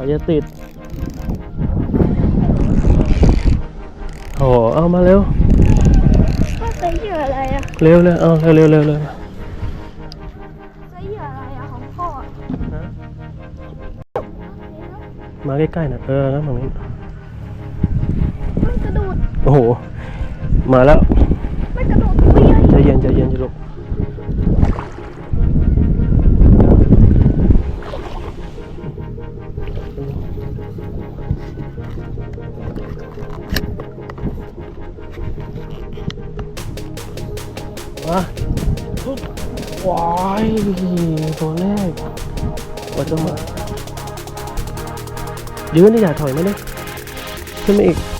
เขาจะติด โอ้เอามาเร็วก็ใช้เหยื่ออะไรอะเร็วเร็วเอาเร็วเร็วเร็วเร็วใช้เหยื่ออะไรอะของพ่ออะมาใกล้ๆหนะเออนะตรงนี้มันกระโดดโอ้โห มาแล้ว มันกระโดดตัวใหญ่ใจเย็นใจเย็นจะลูก มาว้ายตัวแรกกว่าจะมายืนได้อย่าถอยมเนี่ยขึ้นมาอีก